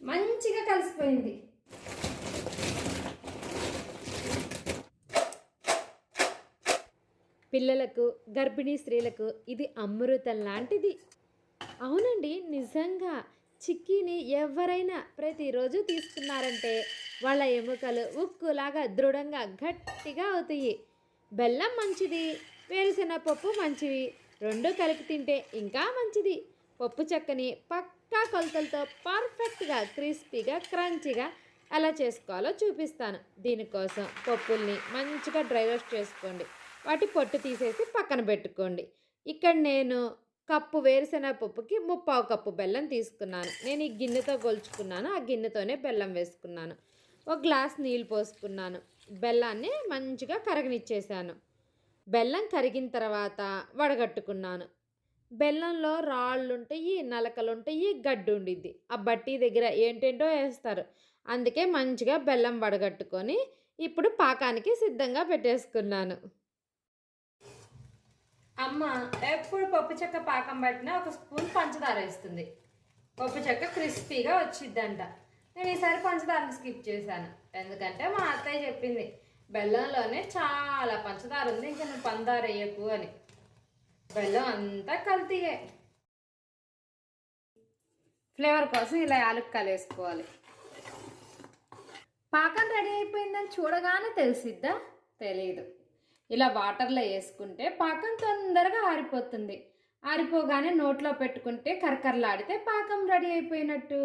మంచిగా కలిసిపోయింది. పిల్లలకు గర్భిణీ స్త్రీలకు ఇది అమృతం లాంటిది. అవునండి నిజంగా చిక్కీని ఎవరైనా ప్రతిరోజు తీసుకున్నారంటే వాళ్ళ ఎముకలు ఉక్కులాగా దృఢంగా గట్టిగా అవుతాయి. బెల్లం మంచిది వేరుశెనగ పప్పు మంచివి రెండు కలిపి తింటే ఇంకా మంచిది. పప్పు చెక్కని పక్క కొలతలతో పర్ఫెక్ట్గా క్రిస్పీగా క్రంచీగా ఎలా చేసుకోవాలో చూపిస్తాను. దీనికోసం పప్పుల్ని మంచిగా డ్రై రోస్ట్ చేసుకోండి. వాటి పొట్టు తీసేసి పక్కన పెట్టుకోండి. ఇక్కడ నేను కప్పు వేరుశెనగ పప్పుకి ముప్పావు కప్పు బెల్లం తీసుకున్నాను. నేను ఈ గిన్నెతో కొలుచుకున్నాను ఆ గిన్నెతోనే బెల్లం వేసుకున్నాను. ఒక గ్లాస్ నీళ్ళు పోసుకున్నాను. బెల్లాన్ని మంచిగా కరగనిచ్చేసాను. బెల్లం కరిగిన తర్వాత వడగట్టుకున్నాను. బెల్లంలో రాళ్ళు ఉంటాయి నలకలు ఉంటాయి గడ్డి ఉండిద్ది ఆ బట్టి దగ్గర ఏంటేంటో వేస్తారు అందుకే మంచిగా బెల్లం వడగట్టుకొని ఇప్పుడు పాకానికి సిద్ధంగా పెట్టేసుకున్నాను. అమ్మ ఎప్పుడు పప్పు చెక్క పాకం పట్టినా ఒక స్పూన్ పంచదార వేస్తుంది. పప్పు చెక్క క్రిస్పీగా వచ్చిద్దంట. నేను ఈసారి పంచదారని స్కిప్ చేశాను. ఎందుకంటే మా అత్తయ్య చెప్పింది బెల్లంలోనే చాలా పంచదార ఉంది ఇంకా నువ్వు పంచదార వేయకు అని. బెల్లం అంతా కల్తీయే. ఫ్లేవర్ కోసం ఇలా యాలుక్కలు వేసుకోవాలి. పాకం రెడీ అయిపోయిందని చూడగానే తెలిసిద్దా? తెలియదు ఇలా వాటర్లో వేసుకుంటే పాకం తొందరగా ఆరిపోతుంది. ఆరిపోగానే నోట్లో పెట్టుకుంటే కరకరలాడితే పాకం రెడీ అయిపోయినట్టు.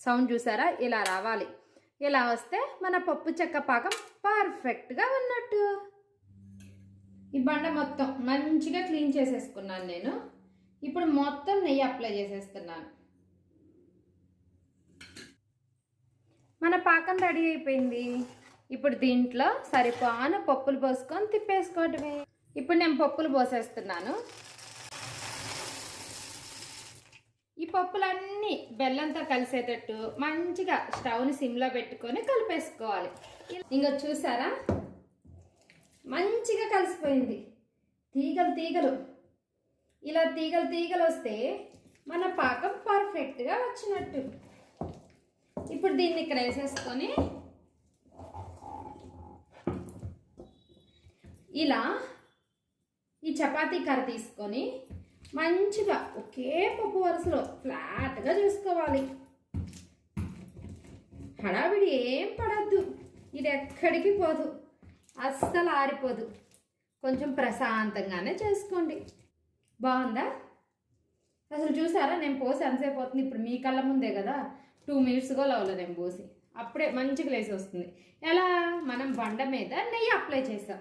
సౌండ్ చూసారా? ఇలా రావాలి. ఇలా వస్తే మన పప్పు చెక్క పాకం పర్ఫెక్ట్గా ఉన్నట్టు. ఈ బండ మొత్తం మంచిగా క్లీన్ చేసేసుకున్నాను నేను. ఇప్పుడు మొత్తం నెయ్యి అప్లై చేసేస్తున్నాను. మన పాకం రెడీ అయిపోయింది. ఇప్పుడు దీంట్లో సరిపోను పప్పులు పోసుకొని తిప్పేసుకోవటమే. ఇప్పుడు నేను పప్పులు పోసేస్తున్నాను. ఈ పప్పులన్నీ బెల్లంతో కలిసేటట్టు మంచిగా స్టవ్ని సిమ్లో పెట్టుకొని కలిపేసుకోవాలి. ఇంకా చూసారా? మంచిగా కలిసిపోయింది. తీగలు తీగలు. ఇలా తీగలు తీగలు వస్తే మన పాకం పర్ఫెక్ట్గా వచ్చినట్టు. ఇప్పుడు దీన్ని ఇక్కడ వేసేసుకొని ఇలా ఈ చపాతీ కర్ర తీసుకొని మంచిగా ఒకే పప్పు వరుసలో ఫ్లాట్గా చూసుకోవాలి. హడావిడి ఏం పడద్దు. ఇది ఎక్కడికి పోదు. అస్సలు ఆరిపోదు. కొంచెం ప్రశాంతంగానే చేసుకోండి. బాగుందా? అసలు చూసారా? నేను పోసి ఎంతసేపు అవుతుంది? ఇప్పుడు మీ కళ్ళ ముందే కదా. టూ మినిట్స్ కూడా నేను పోసి. అప్పుడే మంచి గ్లేస్ వస్తుంది. ఎలా? మనం బండ మీద నెయ్యి అప్లై చేసాం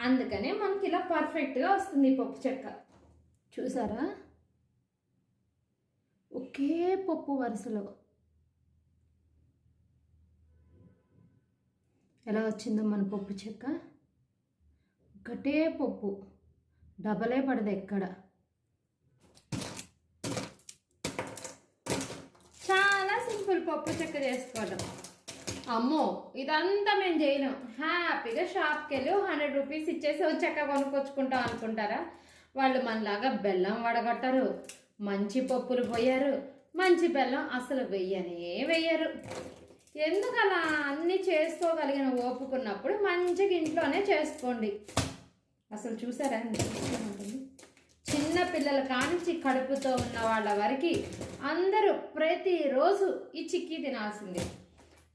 అందుకనే మనకి ఇలా పర్ఫెక్ట్గా వస్తుంది ఈ పప్పు చెక్క. చూసారా? ఒకే పప్పు వరుసలో. ఎలా వచ్చిందో మన పప్పు చెక్క? ఒకటే పప్పు. డబలే పడదు ఎక్కడ. చాలా సింపుల్ పప్పు చెక్క చేసుకోవడం అమ్మో ఇదంతా మేము చేయలేం. హ్యాపీగా షాప్కి వెళ్ళి హండ్రెడ్ రూపీస్ ఇచ్చేసి చెక్క కొనుక్కొచ్చుకుంటాం అనుకుంటారా? వాళ్ళు మనలాగా బెల్లం వడగట్టరు మంచి పప్పులు పోయారు మంచి బెల్లం అసలు వెయ్యనే వెయ్యరు. ఎందుకు అలా అన్నీ చేసుకోగలిగిన ఓపుకున్నప్పుడు మంచిగా ఇంట్లోనే చేసుకోండి. అసలు చూసారా ఉంటుంది? చిన్న పిల్లల కానించి కడుపుతో ఉన్న వాళ్ళ వరకు అందరూ ప్రతిరోజు ఈ చిక్కీ తినాల్సిందే.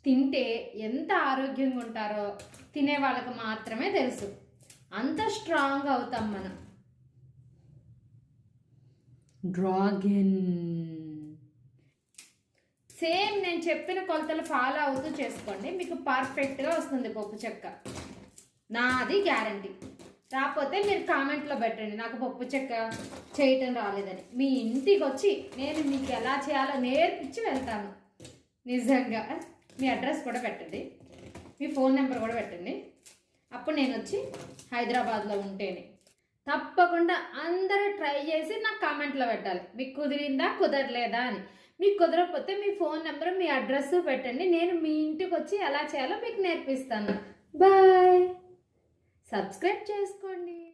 తింటే ఎంత ఆరోగ్యంగా ఉంటారో తినే వాళ్ళకి మాత్రమే తెలుసు. అంత స్ట్రాంగ్ అవుతాం మనం. డ్రాగన్. సేమ్ నేను చెప్పిన కొలతలు ఫాలో అవుతూ చేసుకోండి. మీకు పర్ఫెక్ట్గా వస్తుంది పప్పు చెక్క. నాది గ్యారంటీ. రాకపోతే మీరు కామెంట్లో పెట్టండి. నాకు పప్పు చెక్క చేయటం రాలేదని. మీ ఇంటికి వచ్చి నేను మీకు ఎలా చేయాలో నేర్పించి వెళ్తాను. నిజంగా. మీ అడ్రస్ కూడా పెట్టండి. మీ ఫోన్ నెంబర్ కూడా పెట్టండి. అప్పుడు నేను వచ్చి హైదరాబాద్లో ఉంటేనే. తప్పకుండా అందరూ ట్రై చేసి నాకు కామెంట్లో పెట్టాలి. మీకు కుదిరిందా కుదరలేదా అని. మీకు కుదరకపోతే మీ ఫోన్ నెంబర్ మీ అడ్రస్ పెట్టండి. నేను మీ ఇంటికి వచ్చి ఎలా చేయాలో మీకు నేర్పిస్తాను. బాయ్. సబ్స్క్రైబ్ చేసుకోండి.